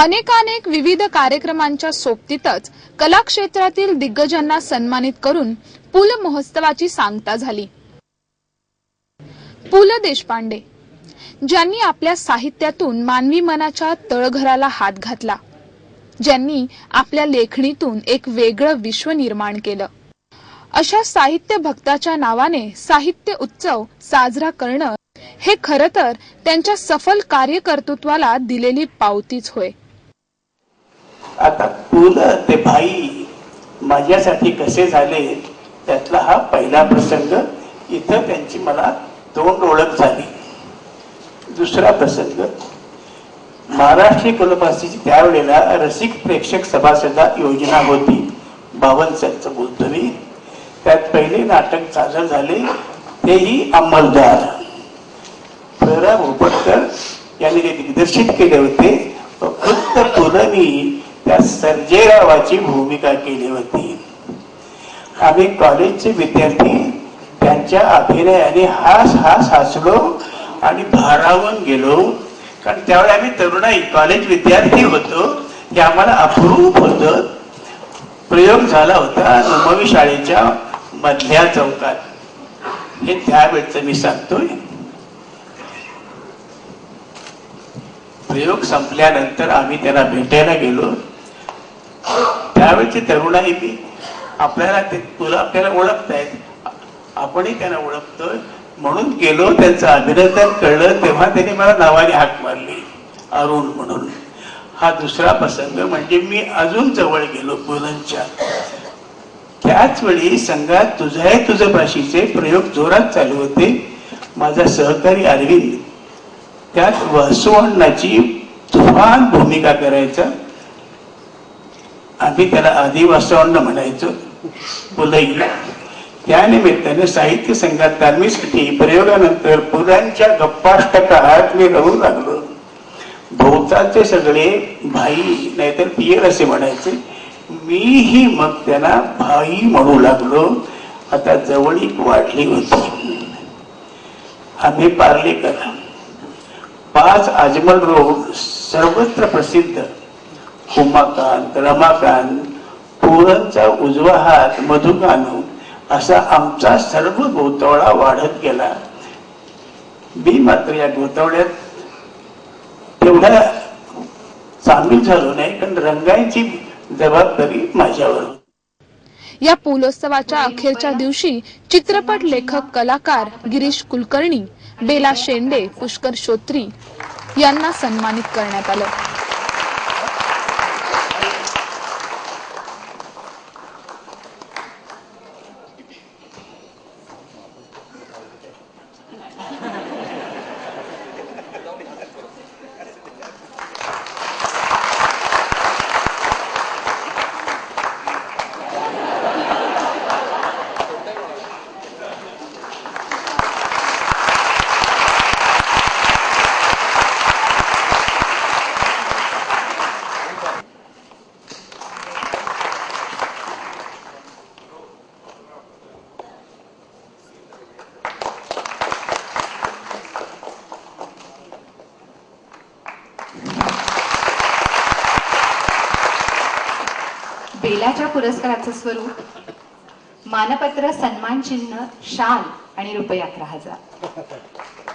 अनेकानेक विविध कार्यक्रमांच्या सोबतीतच कला क्षेत्रातील दिग्गजांना सन्मानित करून पुल महोत्सवाची सांगता झाली. पु ल देशपांडे ज्यांनी आपल्या साहित्यातून मानवी मनाच्या तळघराला हात घातला ज्यांनी आपल्या लेखणीतून एक वेगळं विश्व निर्माण केलं. अशा साहित्य भक्ताच्या नावाने साहित्य उत्सव साजरा करणं हे खरं तर त्यांच्या सफल कार्यकर्तृत्वाला दिलेली पावतीच होय. आता पु ते भाई माझ्यासाठी कसे झाले त्यातला हा पहिला प्रसंग. इथं त्यांची मला तोंड ओळख झाली. दुसरा प्रसंग. महाराष्ट्रीय कुलपासीची त्यावेळेला रसिक प्रेक्षक सभासदा योजना होती. बावनसंच बोलतो त्यात पहिले नाटक सादर झाले तेही अंमलदार. प्र भोपटकर यांनी ते दिग्दर्शित केले होते फक्त पुरवी त्या सर्जेरावाची भूमिका केली होती. आम्ही कॉलेजचे विद्यार्थी त्यांच्या अभिनयाने हास हास हसलो आणि भारावून गेलो. कारण त्यावेळी आम्ही तरुणाई कॉलेज विद्यार्थी होतो. हे आम्हाला अप्रूप होत. प्रयोग झाला होता नववी शाळेच्या मधल्या चौकात. हे त्यावेळेच मी सांगतोय. प्रयोग संपल्यानंतर आम्ही त्यांना भेटायला गेलो. त्यावेळची तरुणाई ती आपल्याला ते तुला आपल्याला ओळखतायत. आपणही त्यांना ओळखतोय. म्हणून गेलो त्यांचं अभिनंदन कळलं तेव्हा त्यांनी मला नावाने हाक मारली. अरुण म्हणून. हा दुसरा प्रसंग म्हणजे मी अजून जवळ गेलो पुलंच्या. त्याच वेळी संघात तुझं आहे तुझं प्रयोग जोरात चालू होते. माझा सहकारी अरविंद त्यात वसुअण्णाची तुफान भूमिका करायचा. आम्ही त्याला आधी म्हणायचो. पुलईला त्यानिमित्ताने साहित्य संघात तालमीसाठी प्रयोगानंतर पुरांच्या गप्पाष्टकात मी राहू लागलो. भोवतालचे सगळे भाई नाहीतर पियर असे म्हणायचे मीही मग त्यांना भाई म्हणू लागलो. आता जवळीक वाढली होती. आम्ही पार्लेकर. पाच अजमल रोड सर्वत्र प्रसिद्ध. उमाकांत रमाकांत पुरणचा उजवा हात मधुकानू असा आमचा सर्व गोतवळा वाढत गेला. मी मात्र या गोतवड्यात तेवढा सामील झालो नाही कारण रंगायची जबाबदारी माझ्यावर या पुलोत्सवाच्या अखेरच्या दिवशी चित्रपट लेखक कलाकार गिरीश कुलकर्णी बेला शेंडे पुष्कर श्रोत्री यांना सन्मानित करण्यात आलं. बेलाच्या पुरस्काराचं स्वरूप मानपत्र सन्मान चिन्ह शाल आणि रुपये अकरा हजार